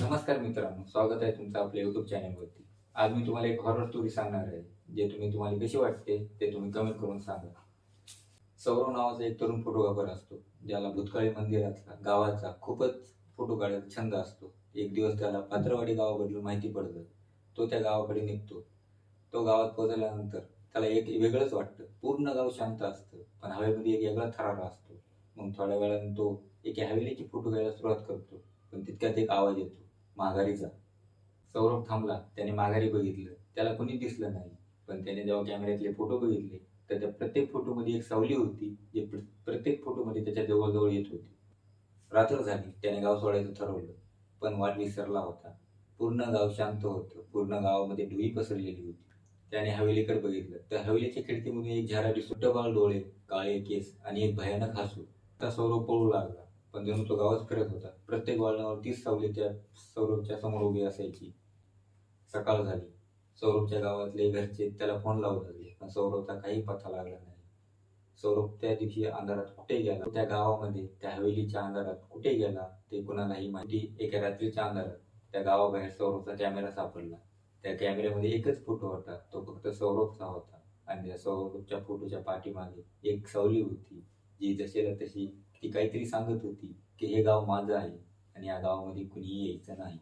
नमस्कार मित्रांनो स्वागत आहे तुमचं आपल्या युट्यूब चॅनलवरती आज मी तुम्हाला एक हॉरर स्टोरी सांगणार आहे जे तुम्ही तुम्हाला कशी वाटते ते तुम्ही कमेंट करून सांगा. सौरव नावाचा एक तरुण फोटोग्राफर असतो ज्याला भूतकाळी मंदिरातला गावाचा खूपच फोटो काढायचा छंद असतो. एक दिवस त्याला पात्रवाडी गावाबद्दल माहिती पडतं. तो त्या गावाकडे निघतो. तो गावात पोहोचल्यानंतर त्याला एक वेगळंच वाटतं. पूर्ण गाव शांत असतं पण हवेमध्ये एक वेगळा थरारा असतो. मग थोड्या वेळानं तो एका हवेलीची फोटो घ्यायला सुरुवात करतो पण तितक्यात एक आवाज येतो. माघारीचा. सौरभ थांबला त्याने माघारी बघितलं. त्याला कोणी दिसलं नाही पण त्याने जेव्हा कॅमेऱ्यातले फोटो बघितले तर त्या प्रत्येक फोटोमध्ये एक सावली होती जे प्रत्येक फोटोमध्ये त्याच्या जवळजवळ येत होती. रात्र झाली त्याने गाव सोडायचं ठरवलं पण वाट विसरला होता. पूर्ण गाव शांत होतं पूर्ण गावामध्ये धुई पसरलेली होती. त्याने हवेलीकडे बघितलं तर हवेलीच्या खिडकीमधून एक झाडाची सुट्टबाळ बाळ डोळे काळे केस आणि एक भयानक हसू. आता सौरभ पळू लागला. पण जणू तो गावात फिरत होता. प्रत्येक वळणावर तीच सावली त्या सौरभच्या समोर उभी असायची. सकाळ झाली. सौरभच्या गावातले घरचे त्याला फोन लावून लागले पण सौरभचा काही पत्ता लागला नाही. सौरभ त्या दिवशी अंधारात कुठे गेला? त्या गावामध्ये त्या हवेलीच्या अंधारात कुठे गेला ते कुणालाही माहिती. एका रात्रीच्या अंधारात त्या गावाबाहेर सौरभचा कॅमेरा सापडला. त्या कॅमेऱ्यामध्ये एकच फोटो होता. तो फक्त सौरभचा होता. आणि त्या सौरभच्या फोटोच्या पाठीमागे एक सावली होती. जी जशीला तशी ती काहीतरी सांगत होती की हे गाव माझं आहे आणि या गावामध्ये कुणीही यायचं नाही.